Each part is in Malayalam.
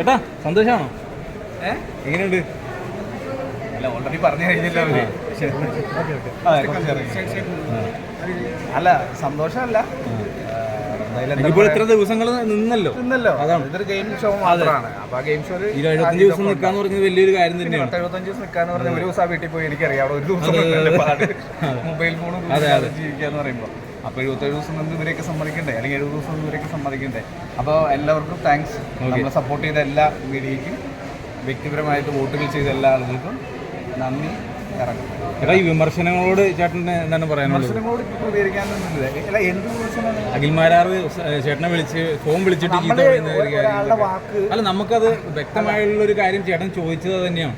ചേട്ടാ സന്തോഷമാണോ എങ്ങനെയുണ്ട്? അല്ല ഓൾറെഡി പറഞ്ഞു കഴിഞ്ഞില്ല അവർ. അല്ല സന്തോഷമല്ല. ഇപ്പോൾ ഇത്ര ദിവസങ്ങൾ നിന്നല്ലോ? നിന്നല്ലോ. അതാണ്. ഇതൊരു ഗെയിം ഷോ മാത്രമാണ്. അപ്പൊ ആ ഗെയിം ഷോയിൽ ഈ എഴുപത്തഞ്ച് ദിവസം നിൽക്കാന്ന് പറഞ്ഞത് വലിയൊരു കാര്യം തന്നെയാണ്. എഴുപത്തഞ്ച് ദിവസം നിൽക്കാന്ന് പറഞ്ഞാൽ ഒരു ദിവസം വീട്ടിൽ പോയി എനിക്കറിയാം. അവിടെ ഒരു ദിവസം മൊബൈൽ ഫോണും ജീവിക്കാന്ന് പറയുമ്പോൾ അപ്പൊ എഴുപത്തേഴ് ദിവസം നിന്ന് ഇവരെയൊക്കെ സമ്മതിക്കണ്ടേ? അല്ലെങ്കിൽ എഴുപത് ദിവസം നിന്ന് ഇവരെയൊക്കെ സമ്മതിക്കണ്ടേ? അപ്പോൾ എല്ലാവർക്കും താങ്ക്സ് നമ്മളെ സപ്പോർട്ട് ചെയ്ത എല്ലാ മീഡിയയ്ക്കും വ്യക്തിപരമായിട്ട് വോട്ടുകൾ ചെയ്ത എല്ലാ ആളുകൾക്കും നന്ദി. ഇറങ്ങും. ചേട്ടാ ഈ വിമർശനങ്ങളോട് ചേട്ടന് എന്താണ് പറയാനുള്ളത്? വിമർശനങ്ങളോട് അഖിൽമാരാർ ചേട്ടനെ വിളിച്ച് ഫോൺ വിളിച്ചിട്ട് ചീത്ത പറയുന്ന ഒരു കാര്യം അല്ല നമുക്കത് വ്യക്തമായുള്ള ഒരു കാര്യം ചേട്ടൻ ചോദിച്ചത് തന്നെയാണ്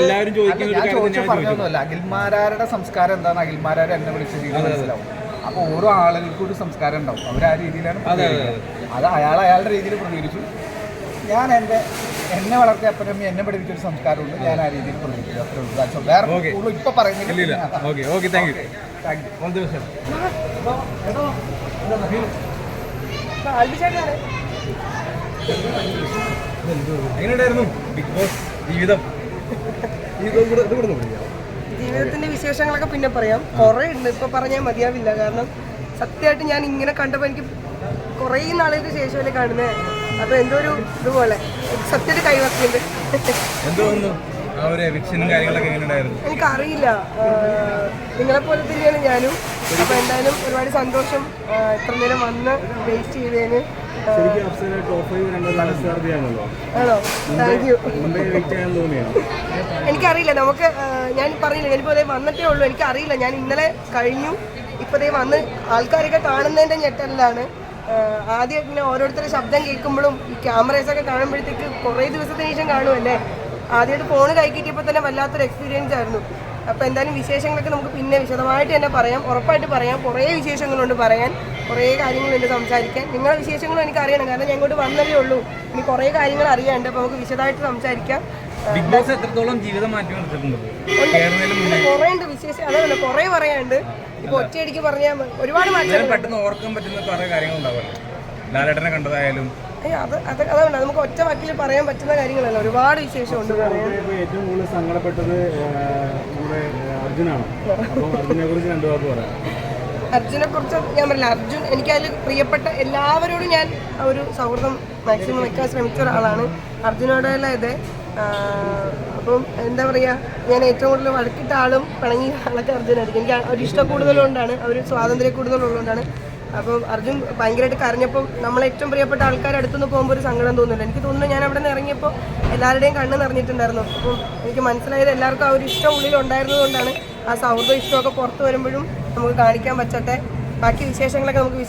എല്ലാവരും ചോദിക്കുന്ന അല്ല, ഒരു കാര്യം തന്നെയാണ് ചോദിച്ചത് അഖിൽമാരാരുടെ സംസ്കാരം എന്താണ്? അഖിൽമാരാർ എന്നെ വിളിച്ചത് മനസ്സിലാവും. അപ്പോൾ ഓരോ ആളുകൾക്കും ഒരു സംസ്കാരം ഉണ്ടാവും. അവർ ആ രീതിയിലാണ്. അത് അയാൾ അയാളുടെ രീതിയിൽ പ്രതികരിച്ചു. ഞാൻ എന്റെ എന്നെ വളർത്തിയ അപ്പനമ്മ എന്നെ പഠിപ്പിച്ച ഒരു സംസ്കാരമുണ്ട്. ഞാൻ ആ രീതിയിൽ പ്രതികരിച്ചു. അത്രേ ഉള്ളൂ. That's all. വേറെ Okay. കൂടുതൽ ഇപ്പൊ പറയുന്നില്ല. Okay okay thank you thank you all the best എങ്ങനെയുണ്ടായിരുന്നു? ബിഗ് ബോസ് ജീവിതം. ജീവിതം കൂടെ ഇത് കൂടെ നോക്കിയോ ജീവിതത്തിന്റെ വിശേഷങ്ങളൊക്കെ പിന്നെ പറയാം. കുറേ ഉണ്ട്. ഇപ്പൊ പറഞ്ഞാൽ മതിയാവില്ല. കാരണം സത്യമായിട്ട് ഞാൻ ഇങ്ങനെ കണ്ടപ്പോൾ എനിക്ക് കുറേ നാളുകൾക്ക് ശേഷമല്ലേ കാണുന്നത് അപ്പൊ എന്തോ ഒരു ഇതുപോലെ സത്യത്തിൽ എങ്ങനെയുണ്ടായിരുന്നു എനിക്കറിയില്ല. നിങ്ങളെ പോലെ തന്നെയാണ് ഞാനും. അപ്പൊ എന്തായാലും ഒരുപാട് സന്തോഷം. ഇത്ര നേരം വന്ന് വെയിറ്റ് ചെയ്തതിന്. ശരിക്കും ടോപ്പ് ഫൈവ് രണ്ട് നല്ല സ്ഥാനത്തെയാണല്ലോ ആണോ? താങ്ക് യു മുമ്പേ വെയിറ്റ് ചെയ്യാൻ തോന്നിയാണ് എനിക്കറിയില്ല. നമുക്ക് ഞാൻ പറയില്ല ഞാനിപ്പോൾ അതേ വന്നിട്ടേ ഉള്ളൂ. എനിക്കറിയില്ല. ഞാൻ ഇന്നലെ കഴിഞ്ഞു. ഇപ്പോൾ ദേ വന്ന് ആൾക്കാരൊക്കെ കാണുന്നതിന്റെ ഞെട്ടലിലാണ്. ആദ്യം ഇങ്ങനെ ഓരോരുത്തരുടെ ശബ്ദം കേൾക്കുമ്പോഴും ഈ ക്യാമറേസൊക്കെ കാണുമ്പോഴത്തേക്ക് കുറേ ദിവസത്തിന് ശേഷം കാണുമല്ലേ ആദ്യമായിട്ട് ഫോൺ കൈ കിട്ടിയപ്പോൾ തന്നെ വല്ലാത്തൊരു എക്സ്പീരിയൻസ് ആയിരുന്നു. അപ്പോൾ എന്തായാലും വിശേഷങ്ങളൊക്കെ നമുക്ക് പിന്നെ വിശദമായിട്ട് തന്നെ പറയാം. ഉറപ്പായിട്ട് പറയാം. കുറേ വിശേഷങ്ങളുണ്ട് പറയാൻ. കുറേ കാര്യങ്ങളുണ്ട് സംസാരിക്കാൻ. നിങ്ങളുടെ വിശേഷങ്ങളും എനിക്ക് അറിയണം. കാരണം ഞാൻ ഇങ്ങോട്ട് വന്നതേ ഉള്ളൂ. ഇനി കുറേ കാര്യങ്ങൾ അറിയാണ്ട് അപ്പോൾ നമുക്ക് വിശദമായിട്ട് സംസാരിക്കാം. ബിഗ് ബോസ് എത്രത്തോളം ജീവിതം മാറ്റി കുറേ ഉണ്ട് വിശേഷം. അതല്ല കുറേ പറയാനുണ്ട്. ഇപ്പൊ ഒറ്റയടിക്ക് പറഞ്ഞാൽ ഒരുപാട് മാറ്റം പെട്ടെന്ന് ഓർക്കാൻ പറ്റുന്ന കുറെ ലാലേട്ടനെ കണ്ടതായാലും. അത് അത് അതുകൊണ്ട് നമുക്ക് ഒറ്റ വാക്കിൽ പറയാൻ പറ്റുന്ന കാര്യങ്ങളല്ല. ഒരുപാട് വിശേഷമുണ്ട് ഏറ്റവും കൂടുതൽ സങ്കടപ്പെട്ടത് അർജുനാണ്. അപ്പം അർജുനെ കുറിച്ച് രണ്ടു വാക്ക് പറയാം. അർജുനെ കുറിച്ച് ഞാൻ പറയില്ല അർജുൻ എനിക്ക് അതിൽ പ്രിയപ്പെട്ട എല്ലാവരോടും ഞാൻ ഒരു സൗഹൃദം മാക്സിമം വെക്കാൻ ശ്രമിച്ച ഒരാളാണ്. അർജുനോടെല്ലാം ഇത്? അപ്പം എന്താ പറയുക ഞാൻ ഏറ്റവും കൂടുതൽ വഴക്കിട്ട ആളും പിണങ്ങിയ ആളൊക്കെ അർജുനായിരിക്കും. എനിക്ക് ഒരു ഇഷ്ടം കൂടുതലുകൊണ്ടാണ് അവർ സ്വാതന്ത്ര്യം കൂടുതലുള്ളതുകൊണ്ടാണ് അപ്പം അർജുൻ ഭയങ്കരമായിട്ട് കരഞ്ഞപ്പോൾ നമ്മളെ ഏറ്റവും പ്രിയപ്പെട്ട ആൾക്കാർ അടുത്തുനിന്ന് പോകുമ്പോൾ ഒരു സങ്കടം തോന്നുന്നില്ല. എനിക്ക് തോന്നുന്നു ഞാൻ അവിടെ നിന്ന് ഇറങ്ങിയപ്പോൾ എല്ലാവരുടെയും കണ്ണ് നിറഞ്ഞിട്ടുണ്ടായിരുന്നു. അപ്പം എനിക്ക് മനസ്സിലായത് എല്ലാവർക്കും ആ ഒരു ഇഷ്ടം ഉള്ളിൽ ഉണ്ടായിരുന്നതുകൊണ്ടാണ് ആ സൗഹൃദ ഇഷ്ടമൊക്കെ പുറത്ത് വരുമ്പോഴും നമുക്ക് കാണിക്കാൻ പറ്റട്ടെ. ബാക്കി വിശേഷങ്ങളൊക്കെ നമുക്ക്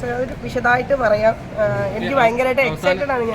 വിശദമായിട്ട് പറയാം. എനിക്ക് ഭയങ്കരമായിട്ട് എക്സൈറ്റഡ് ആണ് ഞാൻ.